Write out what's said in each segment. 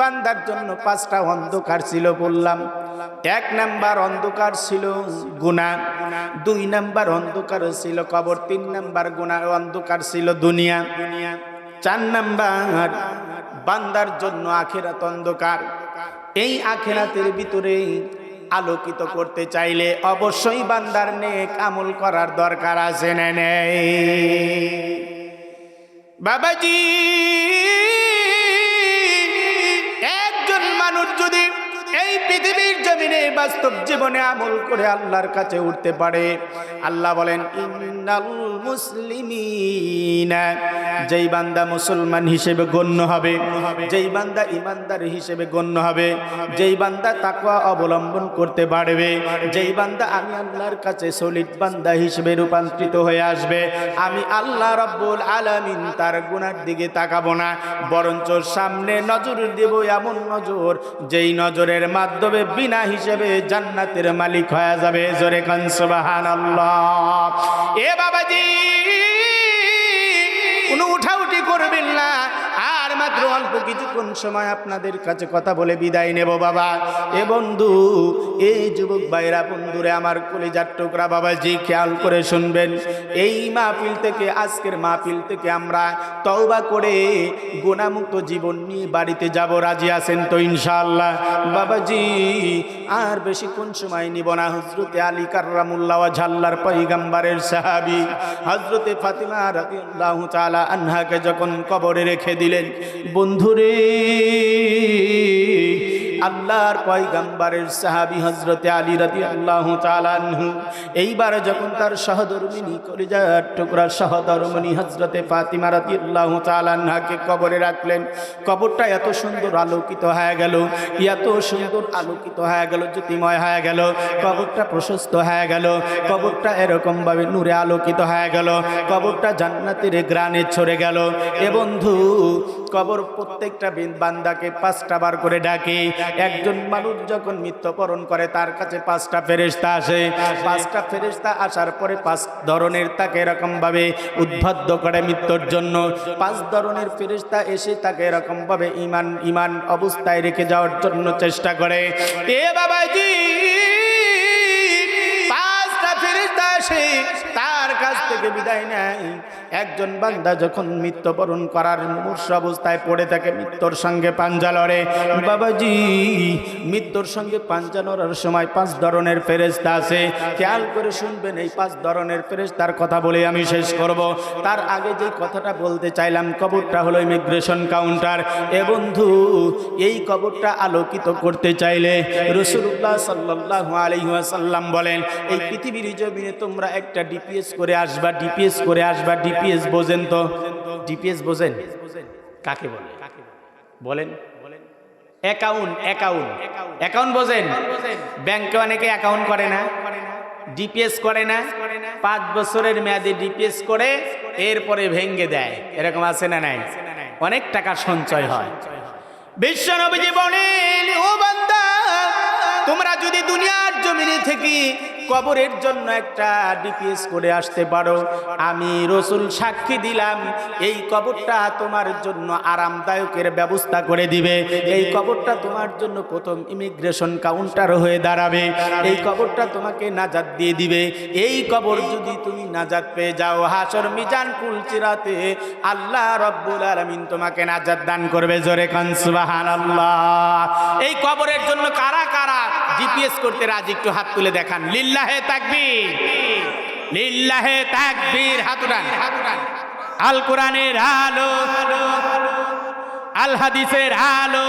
বান্দার জন্য পাঁচটা অন্ধকার ছিল বললাম। এক নাম্বার অন্ধকার ছিল গুণা, দুই নাম্বার অন্ধকার ছিল কবর, তিন নাম্বার গুণা অন্ধকার ছিল দুনিয়া দুনিয়া চার নাম্বার বান্দার জন্য আখেরাত অন্ধকার। এই আখেরাতের ভিতরে আলোকিত করতে চাইলে অবশ্যই বান্দার নেক আমল করার দরকার আছে নেই। বাবাজি! পৃথিবীর জমিনে বাস্তব জীবনে আমল করে আল্লাহর কাছে উঠতে পারে। আল্লাহ বলেন যেই বান্দা মুসলমান হিসেবে গণ্য হবে, যেই বান্দা ইমানদার হিসেবে গণ্য হবে, যেই বান্দা তাকওয়া অবলম্বন করতে পারবে, যেই বান্দা আমি আল্লাহর কাছে সলিড বান্দা হিসেবে রূপান্তরিত হয়ে আসবে, আমি আল্লাহ রব্বুল আলামিন তার গুনার দিকে তাকাবো না, বরঞ্চ সামনে নজর দেব এমন নজর, যেই নজরের মাধ্যমে বিনা হিসেবে জান্নাতের মালিক হয়ে যাবে। জোরে কনসবাহান এ বাবাজি! আর অল্প কিছুক্ষণ সময় আপনাদের কাছে কথা বলে বিদায় নেব, বাবা। এ বন্ধু এই যুবক ভাইরা, বন্ধুরে, আমার কলিজার টুকরা, বাবাজি, খেয়াল করে শুনবেন। এই মাহফিল থেকে, আজকের মাহফিল থেকে আমরা তওবা করে গুণামুক্ত জীবন নিয়ে বাড়িতে যাব। রাজি আছেন তো, ইনশাআল্লাহ? বাবাজি, আর বেশিক্ষণ সময় নিব না। হজরতে আলী কার্রামুল্লাহ ঝাল্লার পৈগাম্বারের সাহাবি হজরতে ফাতিমা রাদিয়াল্লাহু তাআলা আনহাকে যখন কবরে রেখে দিলেন বন্ধুরে। আল্লাহর পয়গাম্বারের সাহাবি হজরতে আলী রাতি আল্লাহ তালানহু এইবার যখন তার সহধর্মিনী করে যার টুকরা সহধর্মিনী হজরতে ফাতিমা রাতি আল্লাহ তালানহাকে কবরে রাখলেন, কবরটা এত সুন্দর আলোকিত হয়ে গেল, এত সুন্দর আলোকিত হয়ে গেল, জ্যোতিময় হয়ে গেল, কবরটা প্রশস্ত হয়ে গেল, কবরটা এরকমভাবে নূরে আলোকিত হয়ে গেল, কবরটা জান্নাতের গ্রানে ছড়ে গেল। এ বন্ধু, কবর প্রত্যেকটা বিন- বান্দাকে পাঁচটা বার করে ডাকে একজন মানুষ যখন মৃত্যুবরণ করে, তার কাছে পাঁচটা ফেরিস্তা আসে। পাঁচটা ফেরিস্তা আসার পরে পাঁচ ধরনের তাকে এরকমভাবে উদ্ভাদ্য করে মৃত্যুর জন্য। পাঁচ ধরনের ফেরিস্তা এসে তাকে এরকমভাবে ইমান ইমান অবস্থায় রেখে যাওয়ার জন্য চেষ্টা করে। এ বাবাজি! কাছ থেকে বিদায় নেয়। একজন বান্দা যখন মৃত্যুবরণ করার মুমূর্ষ অবস্থায় পড়ে থাকে, মৃত্যুর সঙ্গে পাঞ্জা লড়ে। বাবাজি, মৃত্যুর সঙ্গে পাঞ্জা লড়ার সময় পাঁচ ধরনের ফেরেশতা আছে। খেয়াল করে শুনবেন, এই পাঁচ ধরনের ফেরেস্তার কথা বলে আমি শেষ করব। তার আগে যে কথাটা বলতে চাইলাম, কবরটা হলো ইমিগ্রেশন কাউন্টার। এ বন্ধু, এই কবরটা আলোকিত করতে চাইলে রসুল্লাহ সাল্লাহ আলহিহাসাল্লাম বলেন, এই পৃথিবীর জমিনে তোমরা একটা ডিপিএস করে আসবা ডিপিএস করে আসবা ডিপিএস বোঝেন তো। ডিপিএস বোঝেন? কাকে বলে বলেন। Account account. অ্যাকাউন্ট বোঝেন? ব্যাংকে অনেকে অ্যাকাউন্ট করে না। ডিপিএস করে না। পাঁচ বছরের মেয়াদে ডিপিএস করে, এরপরে ভেঙ্গে দেয়। এরকম আছে না নাই? অনেক টাকা সঞ্চয় হয়। বিশ্ব নবীজি বলেন, ও বান্দা, তোমরা যদি দুনিয়ার জমিনে থেকে কবরের জন্য একটা ডিপিএস করে আসতে পারো। আমি রসুল সাক্ষী দিলাম, এই কবরটা তোমার জন্য আরামদায়কের ব্যবস্থা করে দিবে। এই কবরটা তোমার জন্য প্রথম ইমিগ্রেশন কাউন্টার হয়ে দাঁড়াবে। এই কবরটা তোমাকে নাজাদ দিয়ে দিবে। এই কবর যদি তুমি নাজাদ পেয়ে যাও, হাসর মিজান কুল চিরাতে আল্লাহ রব্বুল আলমিন তোমাকে নাজাদ দান করবে জোরে কান, সুবহানাল্লাহ। এই কবরের জন্য কারা কারা জিপিএস করতে রাজি, একটু হাত তুলে দেখান। লিল্লাহে তাকবীর। লিল্লাহে তাকবীর, হাত উঠান। আল কোরআনের আলো, আল হাদিসের আলো,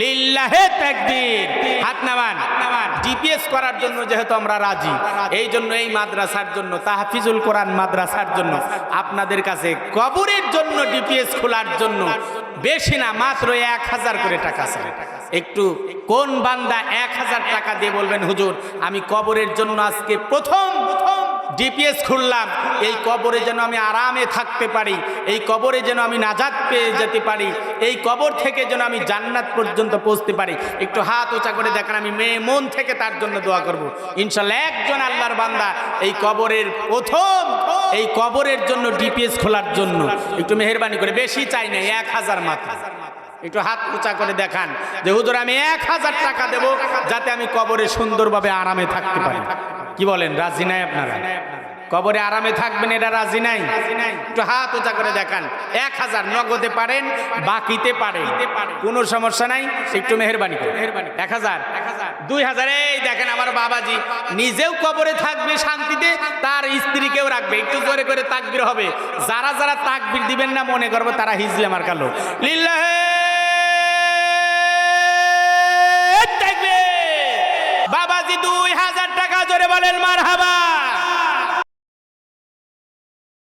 লিল্লাহে তাকবীর। হাত নামান। ডিপিএস করার জন্য যেহেতু আমরা রাজি, এই জন্য এই মাদ্রাসার জন্য, তাহফিজুল কোরআন মাদ্রাসার জন্য, আপনাদের কাছে কবরের জন্য ডিপিএস খোলার জন্য বেশি না, মাত্র এক হাজার করে টাকা চাই একটু কোন বান্দা এক হাজার টাকা দিয়ে বলবেন, হুজুর, আমি কবরের জন্য আজকে প্রথম প্রথম ডিপিএস খুললাম। এই কবরে যেন আমি আরামে থাকতে পারি, এই কবরে যেন আমি নাজাদ পেয়ে যেতে পারি, এই কবর থেকে যেন আমি জান্নাত পর্যন্ত পৌঁছতে পারি। একটু হাত উঁচা করে দেখেন, আমি মেয়ে মন থেকে তার জন্য দোয়া করব। ইনশাল্লাহ একজন আল্লাহর বান্দা এই কবরের প্রথম, এই কবরের জন্য ডিপিএস খোলার জন্য। একটু মেহরবানি করে, বেশি চাই না এক হাজার মাত্র। একটু হাত উঁচা করে দেখান যে, হুজুর, আমি এক হাজার টাকা দেব যাতে আমি কবরে সুন্দরভাবে আরামে থাকতে পারি। কি বলেন, রাজি নাই আপনারা? কবরে আরামে থাকবেন, এটা রাজি নাই? একটু হাত উঁচা করে দেখান। এক হাজার নগদে পারেন, বাকিতে পারে কোনো সমস্যা নাই, একটু মেহরবানি করে এক হাজার? দুই হাজার, এই দেখেন আমার বাবাজি, নিজেও কবরে থাকবে শান্তিতে, তার স্ত্রীকেও রাখবে। একটু জোরে করে তাকবির হবে। যারা যারা তাকবির দিবেন না, মনে করব তারা হিজলে আমার কালো লিল্লাহে টাকা জোরে বলেন মার হাবা